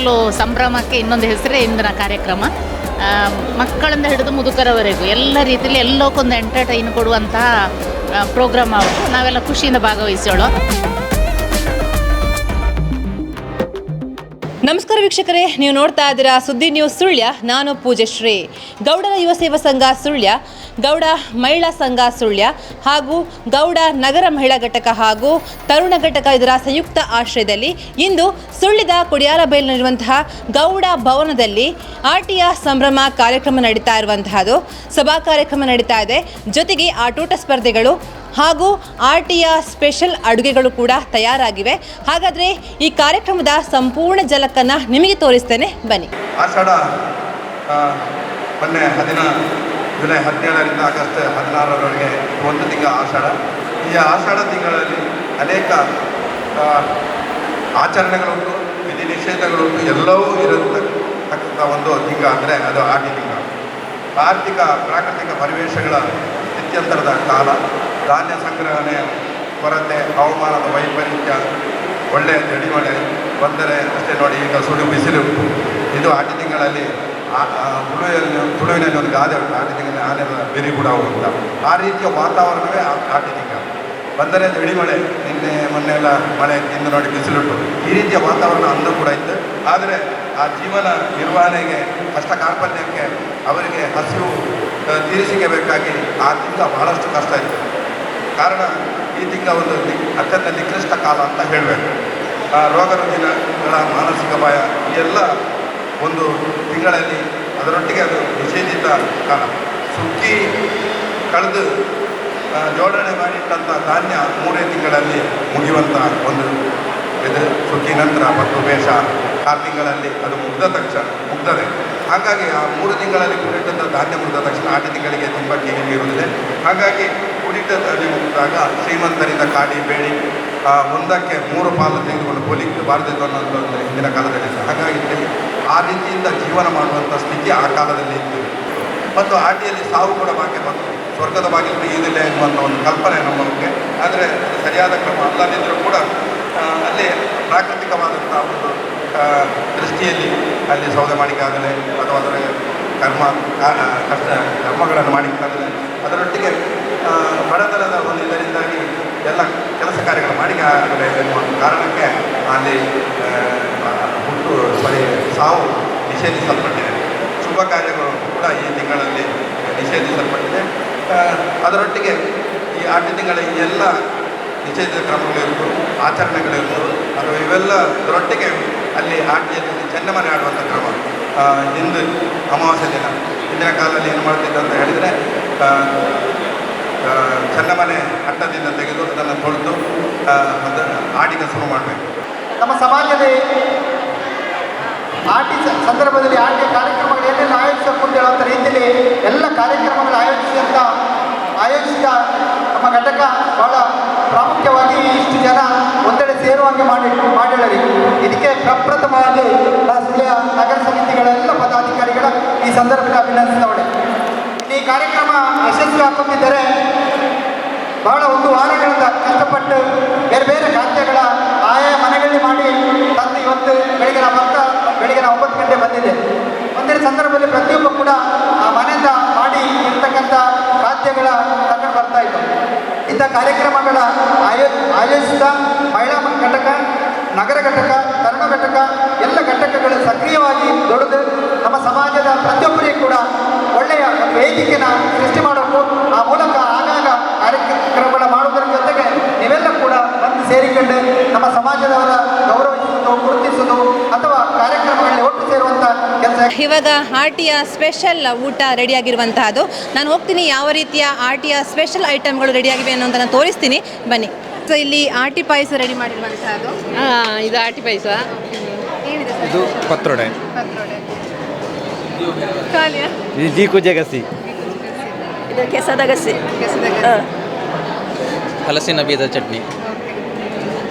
ನಿಜವಾಗ್ಲೂ ಸಂಭ್ರಮಕ್ಕೆ ಇನ್ನೊಂದು ಹೆಸರೇ ಇಂದಿನ ಕಾರ್ಯಕ್ರಮ. ಮಕ್ಕಳಿಂದ ಹಿಡಿದು ಮುದುಕರವರೆಗೂ ಎಲ್ಲ ರೀತಿಯಲ್ಲಿ ಎಲ್ಲಕ್ಕೊಂದು ಎಂಟರ್ಟೈನ್ ಕೊಡುವಂತಹ ಪ್ರೋಗ್ರಾಮ್ ಅವರು. ನಾವೆಲ್ಲ ಖುಷಿಯಿಂದ ಭಾಗವಹಿಸೋಳು. ನಮಸ್ಕಾರ. ವೀಕ್ಷಕರೇ, ನೀವು ನೋಡ್ತಾ ಇದ್ದೀರಾ ಸುದ್ದಿ ನ್ಯೂಸ್ ಸುಳ್ಯ, ನಾನು ಪೂಜಶ್ರೀ ಗೌಡರ ಯುವ ಸೇವಾ ಸಂಘ ಸುಳ್ಯ, ಗೌಡ ಮಹಿಳಾ ಸಂಘ ಸುಳ್ಯ, ಹಾಗೂ ಗೌಡ ನಗರ ಮಹಿಳಾ ಘಟಕ ಹಾಗೂ ತರುಣ ಘಟಕ ಇದರ ಸಂಯುಕ್ತ ಆಶ್ರಯದಲ್ಲಿ ಇಂದು ಸುಳ್ಯದ ಕುಡಿಯಾಲಬೈಲಿನಲ್ಲಿರುವಂತಹ ಗೌಡ ಭವನದಲ್ಲಿ ಆಟಿಯ ಸಂಭ್ರಮ ಕಾರ್ಯಕ್ರಮ ನಡೀತಾ ಇರುವಂತಹದ್ದು ಸಭಾ ಕಾರ್ಯಕ್ರಮ ನಡೀತಾ ಇದೆ. ಜೊತೆಗೆ ಆಟೋಟ ಸ್ಪರ್ಧೆಗಳು ಹಾಗೂ ಆರ್ಟಿಯ ಸ್ಪೆಷಲ್ ಅಡುಗೆಗಳು ಕೂಡ ತಯಾರಾಗಿವೆ. ಹಾಗಾದರೆ ಈ ಕಾರ್ಯಕ್ರಮದ ಸಂಪೂರ್ಣ ಜಲಕ್ಕನ್ನು ನಿಮಗೆ ತೋರಿಸ್ತೇನೆ. ಬನ್ನಿ. ಆಷಾಢ ಮೊನ್ನೆ ಹದಿನ ಜುಲೈ ಹದಿನೇಳರಿಂದ ಆಗಸ್ಟ್ ಹದಿನಾರರವರೆಗೆ ಒಂದು ತಿಂಗಳ ಆಷಾಢ. ಈ ಆಷಾಢ ತಿಂಗಳಲ್ಲಿ ಅನೇಕ ಆಚರಣೆಗಳುಂಟು, ವಿಧಿ ನಿಷೇಧಗಳುಂಟು, ಎಲ್ಲವೂ ಇರತಕ್ಕಂಥ ಒಂದು ತಿಂಗ ಅಂದರೆ ಅದು ಆಟಿ ತಿಂಗ. ಆರ್ಥಿಕ, ಪ್ರಾಕೃತಿಕ ಪರಿವೇಶಗಳ ಸ್ಥಿತ್ಯಂತರದ ಕಾಲ. ಧಾನ್ಯ ಸಂಗ್ರಹಣೆ, ಕೊರತೆ, ಹವಾಮಾನದ ವೈಪರೀತ್ಯ ಒಳ್ಳೆಯ ಚಳಿಮಳೆ ಬಂದರೆ ಅಷ್ಟೇ ನೋಡಿ ಈಗ ಸುಡು ಬಿಸಿಲು. ಇದು ಆಟಿ ತಿಂಗಳಲ್ಲಿ ತುಳುವಿನಲ್ಲಿ ತುಳುವಿನಲ್ಲಿ ಒಂದು ಗಾದೆ ಉಂಟು. ಆಟಿ ತಿಂಗಳಲ್ಲಿ ಆನೆ ಬೆರಿ ಕೂಡ ಅಂತ ಆ ರೀತಿಯ ವಾತಾವರಣವೇ ಆಟಿ ತಿಂಗಳು. ಬಂದರೆ ಮಳೆ ನಿನ್ನೆ ಮೊನ್ನೆ ಎಲ್ಲ ಮಳೆ ಇಂದು ನೋಡಿ ಬಿಸಿಲುಂಟು. ಈ ರೀತಿಯ ವಾತಾವರಣ ಅಂದು ಕೂಡ ಇತ್ತು. ಆದರೆ ಆ ಜೀವನ ನಿರ್ವಹಣೆಗೆ ಕಷ್ಟ ಕಾರ್ಪಣ್ಯಕ್ಕೆ ಅವರಿಗೆ ಹಸಿವು ಆ, ತೀರಿಸಿಕೆಬೇಕಾಗಿ ಆ ತಿಂಗಳ ಬಹಳಷ್ಟು ಕಷ್ಟ ಇತ್ತು. ಕಾರಣ ಈ ತಿಂಗಳ ಒಂದು ಅತ್ಯಂತ ನಿಕೃಷ್ಟ ಕಾಲ ಅಂತ ಹೇಳಬೇಕು. ರೋಗ ರುಜಿನಗಳ ಮಾನಸಿಕ ಭಯ ಎಲ್ಲ ಒಂದು ತಿಂಗಳಲ್ಲಿ ಅದರೊಟ್ಟಿಗೆ ಅದು ನಿಷೇಧಿತ ಕಾಲ. ಸುಗ್ಗಿ ಕಳೆದು ಆ, ಜೋಡಣೆ ಮಾಡಿಟ್ಟಂಥ ಧಾನ್ಯ ಮೂರೇ ತಿಂಗಳಲ್ಲಿ ಮುಗಿಯುವಂಥ ಒಂದು ಇದು ಸುಗ್ಗಿ ನಂತರ ಮತ್ತು ಬೇಷ ಆರು ತಿಂಗಳಲ್ಲಿ ಅದು ಮುಗ್ದ ತಕ್ಷಣ ಮುಗ್ದದೆ ಹಾಗಾಗಿ ಆ ಮೂರು ತಿಂಗಳಲ್ಲಿ ಕೂಡಿಟ್ಟಂಥ ಧಾನ್ಯ ಮುಗಿದ ತಕ್ಷಣ ಆಟ ತಿಂಗಳಿಗೆ ತುಂಬ ಇರುತ್ತದೆ ಹಾಗಾಗಿ ಕೂಡಿಟ್ಟ ಧಾನ್ಯ ಮುಗಿದಾಗ ಶ್ರೀಮಂತರಿಂದ ಕಾಡಿ ಬೇಡಿ ಆ, ಒಂದಕ್ಕೆ ಮೂರು ಪಾಲು ತೆಗೆದುಕೊಂಡು ಹೋಲಿಕೆ ಬಾರದಿತ್ತು ಅನ್ನೋದು ಅಂದರೆ ಹಿಂದಿನ ಕಾಲದಲ್ಲಿ. ಹಾಗಾಗಿ ಆ ರೀತಿಯಿಂದ ಜೀವನ ಮಾಡುವಂಥ ಸ್ಥಿತಿ ಆ ಕಾಲದಲ್ಲಿ ಇತ್ತು. ಮತ್ತು ಆಟಿಯಲ್ಲಿ ಸಾವು ಕೂಡ ಭಾಗ್ಯ ಬಂತು. ಸ್ವರ್ಗದ ಬಾಗಿಲು ತೆಗೆಯುವುದಿಲ್ಲ ಎನ್ನುವಂಥ ಒಂದು ಕಲ್ಪನೆ ನಮ್ಮಕ್ಕೆ ಆದರೆ ಸರಿಯಾದ ಕ್ರಮ ಅಲ್ಲದಿದ್ದರೂ ಕೂಡ ಅಲ್ಲಿ ಪ್ರಾಕೃತಿಕವಾದಂಥ ಒಂದು ದೃಷ್ಟಿಯಲ್ಲಿ ಅಲ್ಲಿ ಸೌದೆ ಮಾಡಿಕಾಗಲೇ ಅಥವಾ ಅದರ ಕರ್ಮ ಕಷ್ಟ ಕರ್ಮಗಳನ್ನು ಮಾಡಿಕಾಗಲೇ ಅದರೊಟ್ಟಿಗೆ ಬಡತನದ ಒಂದು ಇದರಿಂದಾಗಿ ಎಲ್ಲ ಕೆಲಸ ಕಾರ್ಯಗಳು ಮಾಡಿ ಕಾರಣಕ್ಕೆ ಅಲ್ಲಿ ಹುಟ್ಟು ಸಾರಿ ಸಾವು ನಿಷೇಧಿಸಲ್ಪಟ್ಟಿದೆ. ಶುಭ ಕಾರ್ಯಗಳು ಕೂಡ ಈ ತಿಂಗಳಲ್ಲಿ ನಿಷೇಧಿಸಲ್ಪಟ್ಟಿದೆ. ಅದರೊಟ್ಟಿಗೆ ಈ ಆಟ ತಿಂಗಳ ಎಲ್ಲ ನಿಷೇಧಿತ ಕ್ರಮಗಳಿರ್ಬೋದು ಆಚರಣೆಗಳಿರ್ಬೋದು ಅಥವಾ ಇವೆಲ್ಲದರೊಟ್ಟಿಗೆ ಅಲ್ಲಿ ಆಟಿಯಲ್ಲಿ ಚೆನ್ನಮನೆ ಆಡುವಂಥ ಕ್ರಮ. ಹಿಂದೆ ಅಮಾವಾಸ್ಯೆ ದಿನ. ಹಿಂದಿನ ಕಾಲದಲ್ಲಿ ಏನು ಮಾಡ್ತಿದ್ದ ಅಂತ ಹೇಳಿದರೆ ಆ, ಹಟ್ಟದಿಂದ ತೆಗೆದು ಅದನ್ನು ತೊಳೆದು ಆ, ಅದನ್ನು ಆಡಿಗೆ ಶುರು ಮಾಡಬೇಕು. ನಮ್ಮ ಸಮಾಜದ ಆಟಿ ಸಂದರ್ಭದಲ್ಲಿ ಆಟಿಯ ಕಾರ್ಯಕ್ರಮಗಳು ಏನೇನು ಆಯೋಜಿಸಬೇಕು ಅಂತ ಹೇಳುವಂಥ ರೀತಿಯಲ್ಲಿ ಎಲ್ಲ ಕಾರ್ಯಕ್ರಮಗಳು ಆಯೋಜಿಸಿದಂಥ ಆಯೋಜಿಸಿದ ನಮ್ಮ ಘಟಕ ಬಹಳ ಪ್ರಾಮುಖ್ಯವಾಗಿ ಇಷ್ಟು ಜನ ಒಂದೆಡೆ ಸೇರುವಂಗೆ ಮಾಡಿ ಮಾಡಿ ಇದಕ್ಕೆ ಪ್ರಪ್ರಥಮವಾಗಿ ಸುಳ್ಯ ನಗರ ಸಮಿತಿಗಳೆಲ್ಲ ಪದಾಧಿಕಾರಿಗಳ ಈ ಸಂದರ್ಭದಲ್ಲಿ ಅಭಿನಂದಿಸಿದವಳೆ ಕಾರ್ಯಕ್ರಮ ಯಶಸ್ವಿ ಹಾಕುತ್ತಿದ್ದರೆ ಬಹಳ ಒಂದು ವಾರಗಳಿಂದ ಕಷ್ಟಪಟ್ಟು ಬೇರೆ ಬೇರೆ ಖಾದ್ಯಗಳ ಆಯಾ ಮನೆಗಳಲ್ಲಿ ಮಾಡಿ ತಂದು ಇವತ್ತು ಬೆಳಗಿನ ಬರ್ತಾ ಬೆಳಿಗ್ಗೆ ನಾವು ಒಂಬತ್ತು ಗಂಟೆ ಬಂದಿದೆ. ಒಂದಿನ ಸಂದರ್ಭದಲ್ಲಿ ಪ್ರತಿಯೊಬ್ಬ ಕೂಡ ಆ ಮನೆಯಿಂದ ಮಾಡಿ ಇರ್ತಕ್ಕಂಥ ಖಾದ್ಯಗಳ ತಗೊಂಡು ಬರ್ತಾ ಇತ್ತು ಇಂಥ ಕಾರ್ಯಕ್ರಮಗಳ ಆಯೋ ಆಯೋಜಿಸಿದ ಮಹಿಳಾ ಘಟಕ, ನಗರ ಘಟಕ, ತರುಣ ಘಟಕ ಎಲ್ಲ ಘಟಕಗಳು ಸಕ್ರಿಯವಾಗಿ ದೊಡ್ಡದು ನಮ್ಮ ಸಮಾಜದ ಪ್ರತಿಯೊಬ್ಬರಿಗೆ ಕೂಡ ವೇದಿಕೆನ ಸೃಷ್ಟಿ ಮಾಡಬೇಕು ಆ ಮೂಲಕ ಆಗಾಗ ಕಾರ್ಯಕ್ರಮಗಳ ಮಾಡುವುದರ ಜೊತೆಗೆ ನೀವೆಲ್ಲ ಕೂಡ ಬಂದು ಸೇರಿಕೊಂಡು ನಮ್ಮ ಸಮಾಜದವರ ಗೌರವಿಸುವುದು ಗುರುತಿಸುವುದು ಅಥವಾ ಕಾರ್ಯಕ್ರಮಗಳಲ್ಲಿ ಒಟ್ಟು ಸೇರುವಂಥ ಕೆಲಸ ಇವಾಗ ಆರ್ಟಿಯ ಸ್ಪೆಷಲ್ ಊಟ ರೆಡಿಯಾಗಿರುವಂತಹದ್ದು ನಾನು ಹೋಗ್ತೀನಿ ಯಾವ ರೀತಿಯ ಆರ್ಟಿಯ ಸ್ಪೆಷಲ್ ಐಟಮ್ಗಳು ರೆಡಿಯಾಗಿವೆ ಅನ್ನೋ ನಾನು ತೋರಿಸ್ತೀನಿ. ಬನ್ನಿ. ಸೊ ಇಲ್ಲಿ ಆರ್ಟಿ ಪಾಯಸ ರೆಡಿ ಮಾಡಿರುವಂತಹದ್ದು ಇದು ಆಟಿ ಪಾಯಸ. ಇದು ಪತ್ರೊಡೆ. ಪತ್ರೊಡೆ. ಇದು ಜೀಕು ಜಗಸಿ ಇದು ಕೆಸದ ಗಸಿ. ಕೆಸದ ಹಲಸಿನ ಬೀಜದ ಚಟ್ನಿ.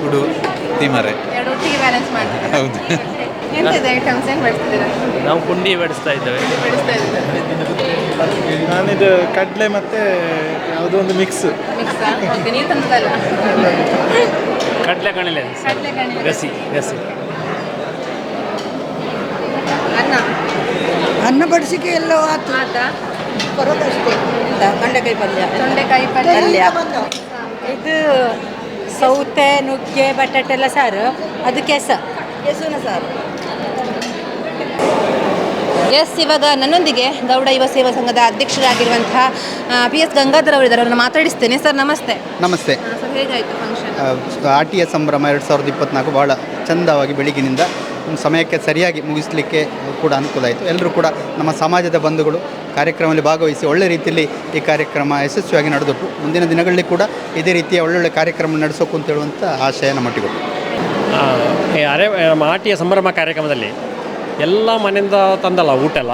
ಉಡು ತಿಮರೆ. ಎರಡು ಒಟ್ಟಿಗೆ ಬ್ಯಾಲೆನ್ಸ್ ಮಾಡ್ತೀವಿ ಹೌದು. ಎಂತಿದೆ ಐಟಮ್ಸ್ ಏನು ಬಡಿಸ್ತಿದ್ದೀರಾ ನಾವು ಪುಂಡಿ ಬಡಿಸ್ತಾ ಇದ್ದೇವೆ. ಬಡಿಸ್ತಾ ಇದ್ದೀರಾ? ನಾನಿದು ಕಡಲೆ ಮತ್ತೆ ಯಾವುದೋ ಒಂದು ಮಿಕ್ಸ್ ಮಿಕ್ಸ್ ಓಕೆ ನೀವು ತಂದದಲ್ಲ ಕಡಲೆ ಕಣಲೆ ಕಡಲೆ ಕಣಲೆ. ಗಸಿ ಗಸಿ. ಅನ್ನ ಬಡಿಸಿಕೆ ಎಲ್ಲ ಆತು. ಆತಾ. ಬರೋದಷ್ಟೇ ತೊಂಡೆಕಾಯಿ ಪಲ್ಯ. ತೊಂಡೆಕಾಯಿ ಪಲ್ಯ. ಇದು ಸೌತೆ ನುಗ್ಗೆ ಬಟಾಟೆ ಎಲ್ಲ ಸಾರು. ಅದು ಕೆಸ. ಕೆಸುವಿನ ಸಾರು. ಎಸ್ ಇವಾಗ ನನ್ನೊಂದಿಗೆ ಗೌಡ ಯುವ ಸೇವಾ ಸಂಘದ ಅಧ್ಯಕ್ಷರಾಗಿರುವಂತಹ ಪಿ ಎಸ್ ಗಂಗಾಧರ್ ಅವರಿದ್ದಾರೆ. ಅವರನ್ನು ಮಾತಾಡಿಸ್ತೇನೆ. ಸರ್ ನಮಸ್ತೆ. ನಮಸ್ತೆ. ಸರ್ ಹೇಗಾಯಿತು ಫಂಕ್ಷನ್ ಆರ್ ಟಿ ಎಸ್ ಸಂಭ್ರಮ ಎರಡು ಸಾವಿರದ ಇಪ್ಪತ್ನಾಲ್ಕು ಭಾಳ ಚಂದವಾಗಿ ಬೆಳಗಿನಿಂದ ಸಮಯಕ್ಕೆ ಸರಿಯಾಗಿ ಮುಗಿಸಲಿಕ್ಕೆ ಕೂಡ ಅನುಕೂಲ ಆಯಿತು. ಎಲ್ಲರೂ ಕೂಡ ನಮ್ಮ ಸಮಾಜದ ಬಂಧುಗಳು ಕಾರ್ಯಕ್ರಮದಲ್ಲಿ ಭಾಗವಹಿಸಿ ಒಳ್ಳೆ ರೀತಿಯಲ್ಲಿ ಈ ಕಾರ್ಯಕ್ರಮ ಯಶಸ್ವಿಯಾಗಿ ನಡೆದಿಟ್ಟು ಮುಂದಿನ ದಿನಗಳಲ್ಲಿ ಕೂಡ ಇದೇ ರೀತಿಯ ಒಳ್ಳೊಳ್ಳೆ ಕಾರ್ಯಕ್ರಮ ನಡೆಸೋಕು ಅಂತ ಹೇಳುವಂಥ ಆಶಯ ನಮ್ಮೊಟ್ಟಿಗೆ ಅರೆ ನಮ್ಮ ಆಟಿಯ ಸಂಭ್ರಮ ಕಾರ್ಯಕ್ರಮದಲ್ಲಿ ಎಲ್ಲ ಮನೆಯಿಂದ ತಂದಲ್ಲ, ಊಟ ಎಲ್ಲ.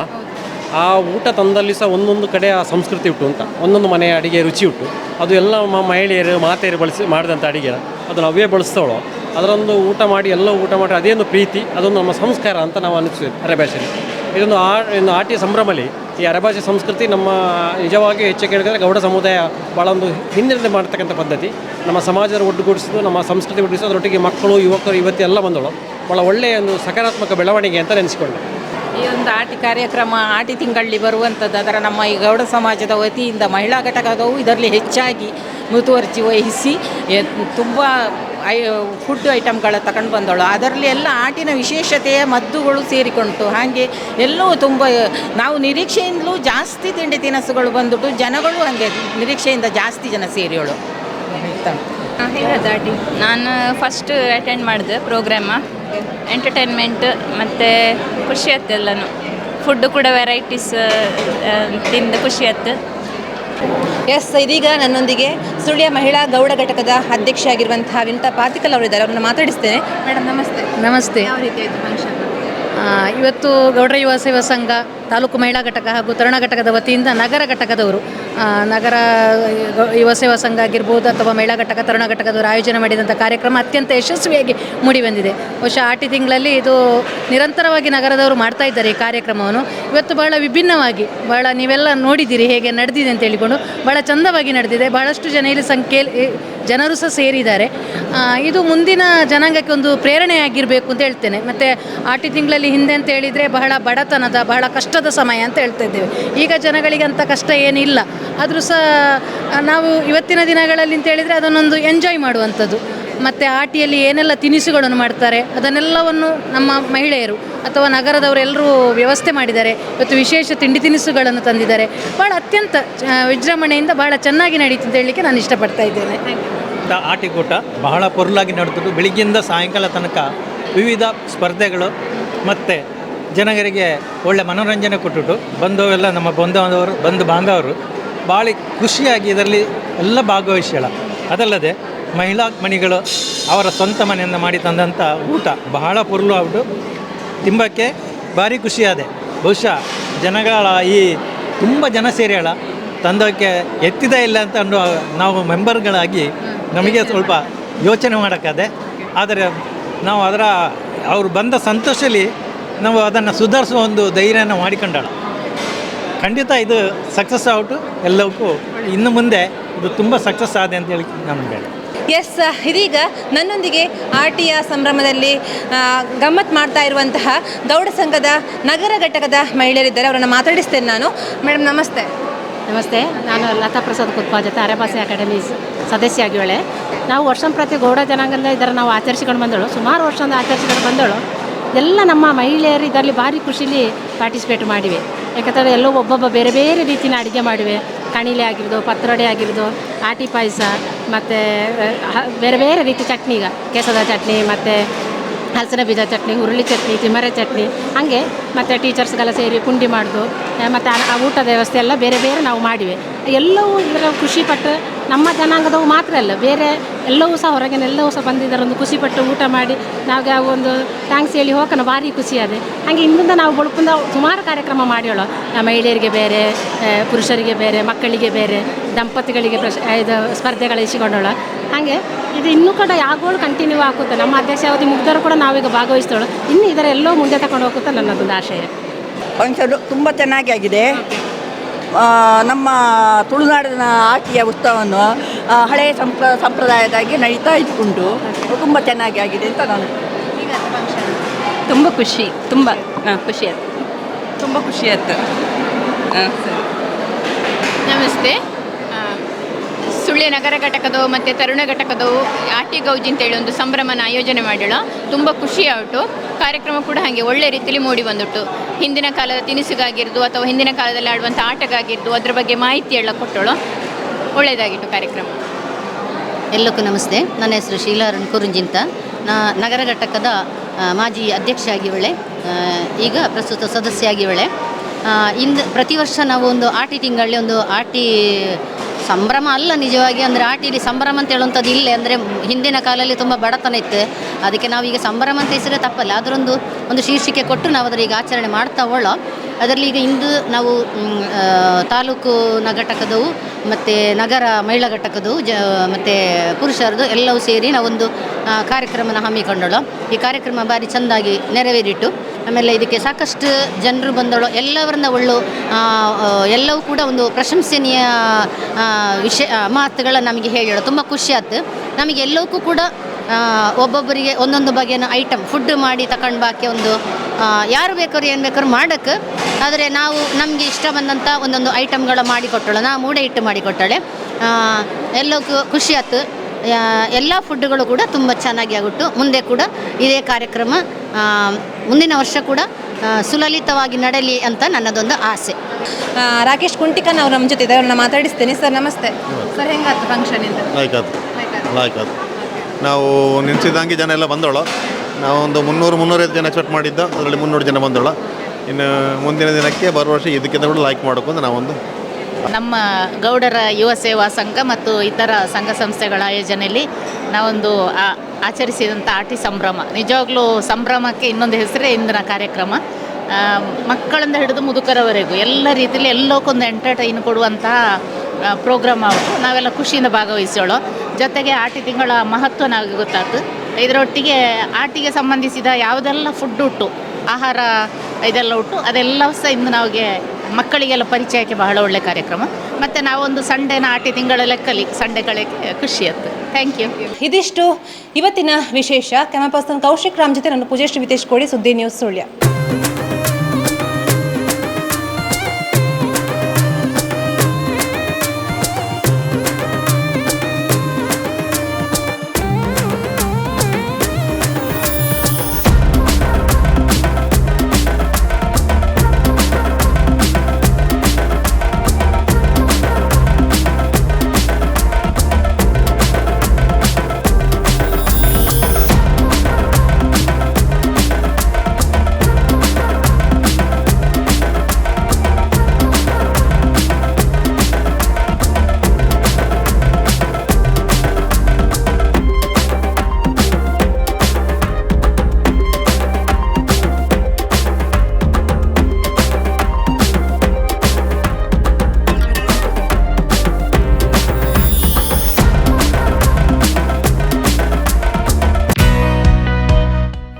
ಆ ಊಟ ತಂದಲ್ಲಿ ಸಹ ಒಂದೊಂದು ಕಡೆ ಆ ಸಂಸ್ಕೃತಿ ಉಂಟು ಅಂತ. ಒಂದೊಂದು ಮನೆಯ ಅಡಿಗೆ ರುಚಿ ಉಂಟು. ಅದು ಎಲ್ಲ ಮಹಿಳೆಯರು, ಮಾತೆಯರು ಬಳಸಿ ಮಾಡಿದಂಥ ಅಡಿಗೆ ಅದನ್ನು ಅವೇ ಬಳಸ್ತವಳು ಅದರೊಂದು ಊಟ ಮಾಡಿ ಎಲ್ಲ ಊಟ ಮಾಡಿ, ಅದೇ ಒಂದು ಪ್ರೀತಿ, ಅದೊಂದು ನಮ್ಮ ಸಂಸ್ಕಾರ ಅಂತ ನಾವು ಅನಿಸ್ತೀವಿ ಅರೆಭಾಷೆಯಲ್ಲಿ. ಇದೊಂದು ಆ ಒಂದು ಆಟಿಯ ಸಂಭ್ರಮಲ್ಲಿ ಈ ಅರೆಭಾಷೆ ಸಂಸ್ಕೃತಿ ನಮ್ಮ ನಿಜವಾಗಿ ಹೆಚ್ಚು ಕೇಳಿದರೆ ಗೌಡ ಸಮುದಾಯ ಭಾಳ ಒಂದು ಹಿಂದಿನಿಂದ ಮಾಡ್ತಕ್ಕಂಥ ಪದ್ಧತಿ. ನಮ್ಮ ಸಮಾಜದ ಒಟ್ಟುಗೂಡಿಸೋದು ನಮ್ಮ ಸಂಸ್ಕೃತಿ ಒಡ್ಡಿಸೋದು ಅದರೊಟ್ಟಿಗೆ ಮಕ್ಕಳು, ಯುವಕರು ಇವತ್ತೆಲ್ಲ ಬಂದಳು ಭಾಳ ಒಳ್ಳೆಯ ಒಂದು ಸಕಾರಾತ್ಮಕ ಬೆಳವಣಿಗೆ ಅಂತ ನೆನೆಸಿಕೊಂಡೆ. ಈ ಒಂದು ಆಟಿ ಕಾರ್ಯಕ್ರಮ ಆಟಿ ತಿಂಗಳಲ್ಲಿ ಬರುವಂಥದ್ದು ಅದರ ನಮ್ಮ ಈ ಗೌಡ ಸಮಾಜದ ವತಿಯಿಂದ ಮಹಿಳಾ ಘಟಕದವು ಇದರಲ್ಲಿ ಹೆಚ್ಚಾಗಿ ಮುತುವರ್ಜಿ ವಹಿಸಿ ತುಂಬ ಐ ಫುಡ್ ಐಟಮ್ಗಳ ತಗೊಂಡು ಬಂದಳು. ಅದರಲ್ಲಿ ಎಲ್ಲ ಆಟಿನ ವಿಶೇಷತೆಯ ಮದ್ದುಗಳು ಸೇರಿಕೊಂಡು ಹಾಗೆ ಎಲ್ಲವೂ ತುಂಬ ನಾವು ನಿರೀಕ್ಷೆಯಿಂದಲೂ ಜಾಸ್ತಿ ತಿಂಡಿ ತಿನಿಸುಗಳು ಬಂದ್ಬಿಟ್ಟು ಜನಗಳು ಹಾಗೆ ನಿರೀಕ್ಷೆಯಿಂದ ಜಾಸ್ತಿ ಜನ ಸೇರಿಯೋಳು. ನಾನು ಫಸ್ಟ್ ಅಟೆಂಡ್ ಮಾಡಿದೆ ಪ್ರೋಗ್ರಾಮ ಎಂಟರ್ಟೈನ್ಮೆಂಟ್ ಮತ್ತು ಖುಷಿ ಆಯ್ತು ಎಲ್ಲನೂ. ಫುಡ್ಡು ಕೂಡ ವೆರೈಟೀಸ್ ತಿಂದು ಖುಷಿ ಆಯ್ತು. ಎಸ್ ಇದೀಗ ನನ್ನೊಂದಿಗೆ ಸುಳ್ಯ ಮಹಿಳಾ ಗೌಡ ಘಟಕದ ಅಧ್ಯಕ್ಷೆಯಾಗಿರುವಂತಹ ವಿನಿತಾ ಪಾತಿಕಲ್ ಅವರಿದ್ದಾರೆ ಅವ್ರನ್ನ ಮಾತಾಡಿಸ್ತೇನೆ. ಮೇಡಮ್ ನಮಸ್ತೆ. ನಮಸ್ತೆ. ಯಾವ ರೀತಿ ಆಯಿತು ಫಂಕ್ಷನ್ ಆ, ಇವತ್ತು ಗೌಡರ ಯುವ ಸೇವಾ ಸಂಘ ತಾಲೂಕು ಮಹಿಳಾ ಘಟಕ ಹಾಗೂ ತರುಣ ಘಟಕದ ವತಿಯಿಂದ ನಗರ ಘಟಕದವರು ನಗರ, ಯುವ ಸೇವಾ ಸಂಘ ಆಗಿರ್ಬೋದು ಅಥವಾ ಮಹಿಳಾ ಘಟಕ, ತರುಣ ಘಟಕದವರು ಆಯೋಜನೆ ಮಾಡಿದಂಥ ಕಾರ್ಯಕ್ರಮ ಅತ್ಯಂತ ಯಶಸ್ವಿಯಾಗಿ ಮೂಡಿಬಂದಿದೆ. ಬಹುಶಃ ಆಟಿ ತಿಂಗಳಲ್ಲಿ ಇದು ನಿರಂತರವಾಗಿ ನಗರದವರು ಮಾಡ್ತಾ ಇದ್ದಾರೆ ಈ ಕಾರ್ಯಕ್ರಮವನ್ನು. ಇವತ್ತು ಬಹಳ ವಿಭಿನ್ನವಾಗಿ, ಬಹಳ ನೀವೆಲ್ಲ ನೋಡಿದ್ದೀರಿ ಹೇಗೆ ನಡೆದಿದೆ ಅಂತ ಹೇಳಿಕೊಂಡು ಬಹಳ ಚಂದವಾಗಿ ನಡೆದಿದೆ. ಬಹಳಷ್ಟು ಜನ ಇಲ್ಲಿ ಸಂಖ್ಯೆಯಲ್ಲಿ ಜನರು ಸಹ ಸೇರಿದ್ದಾರೆ. ಇದು ಮುಂದಿನ ಜನಾಂಗಕ್ಕೆ ಒಂದು ಪ್ರೇರಣೆಯಾಗಿರಬೇಕು ಅಂತ ಹೇಳ್ತೇನೆ. ಮತ್ತು ಆಟಿ ತಿಂಗಳಲ್ಲಿ ಹಿಂದೆ ಅಂತ ಹೇಳಿದರೆ ಬಹಳ ಬಡತನದ, ಬಹಳ ಕಷ್ಟದ ಸಮಯ ಅಂತ ಹೇಳ್ತಾ ಇದ್ದೇವೆ. ಈಗ ಜನಗಳಿಗೆ ಅಂಥ ಕಷ್ಟ ಏನಿಲ್ಲ. ಆದರೂ ಸಹ ನಾವು ಇವತ್ತಿನ ದಿನಗಳಲ್ಲಿ ಅಂತ ಹೇಳಿದರೆ ಅದನ್ನೊಂದು ಎಂಜಾಯ್ ಮಾಡುವಂಥದ್ದು. ಮತ್ತು ಆಟಿಯಲ್ಲಿ ಏನೆಲ್ಲ ತಿನಿಸುಗಳನ್ನು ಮಾಡ್ತಾರೆ, ಅದನ್ನೆಲ್ಲವನ್ನು ನಮ್ಮ ಮಹಿಳೆಯರು ಅಥವಾ ನಗರದವರೆಲ್ಲರೂ ವ್ಯವಸ್ಥೆ ಮಾಡಿದ್ದಾರೆ. ಇವತ್ತು ವಿಶೇಷ ತಿಂಡಿ ತಿನಿಸುಗಳನ್ನು ತಂದಿದ್ದಾರೆ. ಭಾಳ ಅತ್ಯಂತ ವಿಜೃಂಭಣೆಯಿಂದ ಭಾಳ ಚೆನ್ನಾಗಿ ನಡೀತು ಅಂತ ಹೇಳಲಿಕ್ಕೆ ನಾನು ಇಷ್ಟಪಡ್ತಾ ಇದ್ದೇನೆ. ಆಟಿಕೂಟ ಬಹಳ ಪೊರ್ಲಾಗಿ ನಡೆದು ಬೆಳಿಗ್ಗೆಯಿಂದ ಸಾಯಂಕಾಲ ತನಕ ವಿವಿಧ ಸ್ಪರ್ಧೆಗಳು ಮತ್ತು ಜನಗರಿಗೆ ಒಳ್ಳೆ ಮನೋರಂಜನೆ ಕೊಟ್ಟುಟ್ಟು ಬಂದವೆಲ್ಲ ನಮ್ಮ ಬಂಧವರು ಬಂಧು ಬಾಂಧವರು ಭಾಳ ಖುಷಿಯಾಗಿ ಇದರಲ್ಲಿ ಎಲ್ಲ ಭಾಗವಹಿಸ್ಯಾಳ ಅದಲ್ಲದೆ ಮಹಿಳಾ ಮಣಿಗಳು ಅವರ ಸ್ವಂತ ಮನೆಯಿಂದ ಮಾಡಿ ತಂದಂಥ ಊಟ. ಬಹಳ ಪುರ್ಲು ಆಗ್ಬಿಟ್ಟು ತಿಂಬಕ್ಕೆ ಭಾರಿ ಖುಷಿಯಾದೆ. ಬಹುಶಃ ಜನಗಳ ಈ ತುಂಬ ಜನ ಸೇರ್ಯಾಳ ತಂದಕ್ಕೆ ಎತ್ತಿದ ಇಲ್ಲ ಅಂತ ಅಂದು ನಾವು ಮೆಂಬರ್ಗಳಾಗಿ ನಮಗೆ ಸ್ವಲ್ಪ ಯೋಚನೆ ಮಾಡೋಕ್ಕಾದೆ. ಆದರೆ ನಾವು ಅದರ, ಅವರು ಬಂದ ಸಂತೋಷದಲ್ಲಿ ನಾವು ಅದನ್ನು ಸುಧಾರಿಸುವ ಒಂದು ಧೈರ್ಯನ ಮಾಡಿಕೊಂಡಾಳ. ಖಂಡಿತ ಇದು ಸಕ್ಸಸ್ ಆಗ್ಬಿಟ್ಟು ಎಲ್ಲವಕ್ಕೂ ಇನ್ನು ಮುಂದೆ ಇದು ತುಂಬ ಸಕ್ಸಸ್ ಆದೆ ಅಂತ ಹೇಳಿ ನಾನು ಹೇಳಿ ಎಸ್ ಇದೀಗ ನನ್ನೊಂದಿಗೆ ಆರ್ ಸಂಭ್ರಮದಲ್ಲಿ ಆ, ಗಮ್ಮತ್ ಮಾಡ್ತಾ ಇರುವಂತಹ ಗೌಡ ಸಂಘದ ನಗರ ಘಟಕದ ಮಹಿಳೆಯರಿದ್ದಾರೆ. ಅವರನ್ನು ಮಾತಾಡಿಸ್ತೇನೆ ನಾನು. ಮೇಡಮ್ ನಮಸ್ತೆ. ನಮಸ್ತೆ. ನಾನು ಲತಾ ಪ್ರಸಾದ್ ಕುತ್ಪಾಜತೆ ಅರೆಭಾಷೆ ಅಕಾಡೆಮಿ ಸದಸ್ಯ ಆಗಿವಳೆ ನಾವು ವರ್ಷಂಪ್ರತಿ ಗೌಡ ಜನಾಂಗದ ಇದರ ನಾವು ಆಚರಿಸಿಕೊಂಡು ಬಂದಳು. ಸುಮಾರು ವರ್ಷದಿಂದ ಆಚರಿಸಿಕೊಂಡು ಬಂದಳು. ಎಲ್ಲ ನಮ್ಮ ಮಹಿಳೆಯರು ಇದರಲ್ಲಿ ಭಾರಿ ಖುಷಿಲಿ ಪಾರ್ಟಿಸಿಪೇಟ್ ಮಾಡಿವೆ. ಯಾಕಂದರೆ ಎಲ್ಲೋ ಒಬ್ಬೊಬ್ಬ ಬೇರೆ ಬೇರೆ ರೀತಿಯ ಅಡುಗೆ ಮಾಡಿವೆ. ಕಣಿಲೆ ಆಗಿರೋದು, ಪತ್ರೊಡೆ ಆಗಿರೋದು, ಆಟಿ ಪಾಯಸ, ಮತ್ತು ಬೇರೆ ಬೇರೆ ರೀತಿ ಚಟ್ನಿ ಈಗ. ಕೆಸದ ಚಟ್ನಿ, ಮತ್ತು ಹಲಸಿನ ಬೀಜ ಚಟ್ನಿ, ಹುರುಳಿ ಚಟ್ನಿ, ತಿಮರೆ ಚಟ್ನಿ, ಹಾಗೆ ಮತ್ತು ಟೀಚರ್ಸ್ಗೆಲ್ಲ ಸೇರಿ ಪುಂಡಿ ಮಾಡೋದು, ಮತ್ತು ಆ ಊಟದ ವ್ಯವಸ್ಥೆ ಎಲ್ಲ ಬೇರೆ ಬೇರೆ ನಾವು ಮಾಡಿವೆ. ಎಲ್ಲವೂ ಇದರ ಖುಷಿಪಟ್ಟು ನಮ್ಮ ಜನಾಂಗದವು ಮಾತ್ರ ಅಲ್ಲ ಬೇರೆ ಎಲ್ಲವೂ ಸಹ ಹೊರಗಿನ ಎಲ್ಲವೂ ಸಹ ಬಂದಿದ್ದಾರೆ. ಒಂದು ಖುಷಿಪಟ್ಟು ಊಟ ಮಾಡಿ ನಾವು ಯಾವ ಒಂದು ಥ್ಯಾಂಕ್ಸ್ ಹೇಳಿ ಹೋಗೋಣ ಭಾರಿ ಖುಷಿಯಾದೆ ಹಾಗೆ ಇಂದಿಂದ ನಾವು ಬಳುಕಿಂದ ಸುಮಾರು ಕಾರ್ಯಕ್ರಮ ಮಾಡ್ಯೋಳು ಮಹಿಳೆಯರಿಗೆ ಬೇರೆ ಪುರುಷರಿಗೆ ಬೇರೆ ಮಕ್ಕಳಿಗೆ ಬೇರೆ ದಂಪತಿಗಳಿಗೆ ಪ್ರಶ್ ಇದು ಸ್ಪರ್ಧೆಗಳು ಇಸಿಕೊಂಡೋಳು ಹಾಗೆ ಇದು ಇನ್ನೂ ಕೂಡ ಯಾಗೋಳು ಕಂಟಿನ್ಯೂ ಆಗುತ್ತೆ. ನಮ್ಮ ಅಧ್ಯಕ್ಷ ಅವಧಿ ಮುಗ್ದರು ಕೂಡ ನಾವೀಗ ಭಾಗವಹಿಸ್ತೋಳು ಇನ್ನು ಇದರ ಎಲ್ಲೋ ಮುಂದೆ ತಗೊಂಡು ಹೋಗುತ್ತೆ ನನ್ನದೊಂದು ಆಶಯ. ಫಂಕ್ಷನ್ ತುಂಬ ಚೆನ್ನಾಗಿ ಆಗಿದೆ. ನಮ್ಮ ತುಳುನಾಡಿನ ಆಟಿಯ ಉತ್ಸವವನ್ನು ಹಳೆಯ ಸಂಪ್ರ ಸಂಪ್ರದಾಯದಾಗಿ ನಡೀತಾ ಇದ್ದುಕೊಂಡು ತುಂಬ ಚೆನ್ನಾಗಿ ಆಗಿದೆ ಅಂತ ನಾನು ತುಂಬ ಖುಷಿ ತುಂಬ ಹಾಂ ಖುಷಿ ಆಯ್ತು. ತುಂಬ ಖುಷಿ ಆಯ್ತು. ನಮಸ್ತೆ. ಆ, ಸುಳ್ಯ ನಗರ ಘಟಕದ ಮತ್ತು ತರುಣ ಘಟಕದ ಆಟಿ ಗೌಜಿ ಅಂತೇಳಿ ಒಂದು ಸಂಭ್ರಮನ ಆಯೋಜನೆ ಮಾಡಿಳು ತುಂಬ ಖುಷಿ ಆಯಿತು. ಕಾರ್ಯಕ್ರಮ ಕೂಡ ಹಾಗೆ ಒಳ್ಳೆ ರೀತಿಯಲ್ಲಿ ಮೂಡಿ ಬಂದುಟ್ಟು ಹಿಂದಿನ ಕಾಲದ ತಿನಿಸುಗಾಗಿರ್ದು ಅಥವಾ ಹಿಂದಿನ ಕಾಲದಲ್ಲಿ ಆಡುವಂಥ ಆಟಗಾಗಿರ್ದು ಅದರ ಬಗ್ಗೆ ಮಾಹಿತಿ ಎಲ್ಲ ಕೊಟ್ಟಳು. ಒಳ್ಳೆಯದಾಗಿತ್ತು ಕಾರ್ಯಕ್ರಮ. ಎಲ್ಲಕ್ಕೂ ನಮಸ್ತೆ. ನನ್ನ ಹೆಸರು ಶೀಲಾ ಕುರುಂಜಿ ಅಂತ. ನಾ ನಗರ ಘಟಕದ ಮಾಜಿ ಅಧ್ಯಕ್ಷ ಆಗಿವಳೆ ಈಗ ಪ್ರಸ್ತುತ ಸದಸ್ಯ ಆಗಿವಳೆ ಇಂದು ಪ್ರತಿ ವರ್ಷ ನಾವು ಒಂದು ಆಟಿ ತಿಂಗಳಲ್ಲಿ ಒಂದು ಆಟಿ ಸಂಭ್ರಮ ಅಲ್ಲ ನಿಜವಾಗಿ ಅಂದರೆ ಆ ಟಿಲಿ ಸಂಭ್ರಮ ಅಂತ ಹೇಳುವಂಥದ್ದು ಇಲ್ಲ ಅಂದರೆ ಹಿಂದಿನ ಕಾಲದಲ್ಲಿ ತುಂಬ ಬಡತನ ಇತ್ತು. ಅದಕ್ಕೆ ನಾವು ಈಗ ಸಂಭ್ರಮ ಅಂತ ಹೆಸರೇ ತಪ್ಪಲ್ಲ ಅದರೊಂದು ಒಂದು ಶೀರ್ಷಿಕೆ ಕೊಟ್ಟು ನಾವು ಅದರ ಈಗ ಆಚರಣೆ ಮಾಡ್ತಾ ಒಳ್ಳ. ಅದರಲ್ಲಿ ಈಗ ಇಂದು ನಾವು ಮ್, ತಾಲೂಕು ನ ಘಟಕದವು ಮತ್ತು ನಗರ ಮಹಿಳಾ ಘಟಕದವು ಜ ಮತ್ತು ಪುರುಷರದು ಎಲ್ಲವೂ ಸೇರಿ ನಾವೊಂದು ಕಾರ್ಯಕ್ರಮನ ಹಮ್ಮಿಕೊಂಡಳು ಈ ಕಾರ್ಯಕ್ರಮ ಭಾರಿ ಚೆಂದಾಗಿ ನೆರವೇರಿಟ್ಟು ಆಮೇಲೆ ಇದಕ್ಕೆ ಸಾಕಷ್ಟು ಜನರು ಬಂದಳು, ಎಲ್ಲವರನ್ನ ಒಳ್ಳು ಎಲ್ಲವೂ ಕೂಡ ಒಂದು ಪ್ರಶಂಸನೀಯ ವಿಷಯ ಮಾತುಗಳನ್ನು ಮಾತುಗಳ ನಮಗೆ ಹೇಳೋಳು. ತುಂಬ ಖುಷಿ ಆಯ್ತು. ನಮಗೆ ಎಲ್ಲವಕ್ಕೂ ಕೂಡ ಒಬ್ಬೊಬ್ಬರಿಗೆ ಒಂದೊಂದು ಬಗೆಯ ಐಟಮ್ ಫುಡ್ ಮಾಡಿ ತಗೊಂಡು ಬಾಕಿ ಒಂದು ಯಾರು ಬೇಕಾದ್ರು ಏನು ಬೇಕಾದ್ರು ಮಾಡೋಕ್ಕೆ ಆದರೆ ನಾವು, ನಮಗೆ ಇಷ್ಟ ಬಂದಂಥ ಒಂದೊಂದು ಐಟಮ್ಗಳ ಮಾಡಿಕೊಟ್ಟಳು ನಾ ಮೂಡೆ ಇಟ್ಟು ಮಾಡಿಕೊಟ್ಟಳೆ ಎಲ್ಲಕ್ಕೂ ಖುಷಿ ಆಯ್ತು. ಎಲ್ಲ ಫುಡ್ಗಳು ಕೂಡ ತುಂಬ ಚೆನ್ನಾಗಿ ಆಗಿಟ್ಟು ಮುಂದೆ ಕೂಡ ಇದೇ ಕಾರ್ಯಕ್ರಮ ಮುಂದಿನ ವರ್ಷ ಕೂಡ ಸುಲಲಿತವಾಗಿ ನಡೆಯಲಿ ಅಂತ ನನ್ನದೊಂದು ಆಸೆ. ರಾಕೇಶ್ ಕುಂಟಿಕನ್ ಅವರು ನಮ್ಮ ಜೊತೆ ಇದ್ದಾರೆ. ಅವ್ರನ್ನ ಮಾತಾಡಿಸ್ತೇನೆ. ಸರ್ ನಮಸ್ತೆ. ಸರ್ ಹೆಂಗಾಯ್ತು ಫಂಕ್ಷನ್ ಲೈಕ್ ಆಯ್ತು ಲೈಕ್ ಲಾಯ್ಕಾತು ನಾವು ನಿಲ್ಸಿದಂಗೆ ಜನ ಎಲ್ಲ ಬಂದೋಳು ನಾವು ಒಂದು ಮುನ್ನೂರು ಮುನ್ನೂರೈದು ಜನ ಎಕ್ಸ್ಪೆಕ್ಟ್ ಮಾಡಿದ್ದ. ಅದರಲ್ಲಿ ಮುನ್ನೂರು ಜನ ಬಂದೋಳು ಇನ್ನು ಮುಂದಿನ ದಿನಕ್ಕೆ ಬರುವ ವರ್ಷ ಇದಕ್ಕಿಂತ ಕೂಡ ಲೈಕ್ ಮಾಡಬೇಕು ಅಂತ ನಾವೊಂದು ನಮ್ಮ ಗೌಡರ ಯುವ ಸೇವಾ ಸಂಘ ಮತ್ತು ಇತರ ಸಂಘ ಸಂಸ್ಥೆಗಳ ಆಯೋಜನೆಯಲ್ಲಿ ನಾವೊಂದು ಆಚರಿಸಿದಂಥ ಆಟಿ ಸಂಭ್ರಮ. ನಿಜವಾಗ್ಲೂ ಸಂಭ್ರಮಕ್ಕೆ ಇನ್ನೊಂದು ಹೆಸರೇ ಇಂದಿನ ಕಾರ್ಯಕ್ರಮ. ಮಕ್ಕಳಿಂದ ಹಿಡಿದು ಮುದುಕರವರೆಗೂ ಎಲ್ಲ ರೀತಿಯಲ್ಲಿ ಎಲ್ಲಕ್ಕೊಂದು ಎಂಟರ್ಟೈನ್ ಕೊಡುವಂತಹ ಪ್ರೋಗ್ರಾಮ್ ಅವರು ನಾವೆಲ್ಲ ಖುಷಿಯಿಂದ ಭಾಗವಹಿಸೋಳು. ಜೊತೆಗೆ ಆಟಿ ತಿಂಗಳ ಮಹತ್ವ ನಮಗೆ ಗೊತ್ತಾಯ್ತು ಇದರೊಟ್ಟಿಗೆ ಆಟಿಗೆ ಸಂಬಂಧಿಸಿದ ಯಾವುದೆಲ್ಲ ಫುಡ್ ಉಟ್ಟು ಆಹಾರ ಇದೆಲ್ಲ ಉಟ್ಟು ಅದೆಲ್ಲ ಸಹ ಇಂದು ನಮಗೆ ಮಕ್ಕಳಿಗೆಲ್ಲ ಪರಿಚಯಕ್ಕೆ ಬಹಳ ಒಳ್ಳೆ ಕಾರ್ಯಕ್ರಮ. ಮತ್ತು ನಾವೊಂದು ಸಂಡೇನ ಆಟಿ ತಿಂಗಳ ಲೆಕ್ಕಲಿ ಸಂಡೆಗಳಿಗೆ ಖುಷಿ ಥ್ಯಾಂಕ್ ಯು ಇದಿಷ್ಟು ಇವತ್ತಿನ ವಿಶೇಷ. ಕ್ಯಾಮರಾ ಪರ್ಸನ್ ಕೌಶಿಕ್ ರಾಮ್ ಜೊತೆ ನಾನು ವಿತೇಶ್ ಕೋಡಿ ಸುದ್ದಿ news Sullia.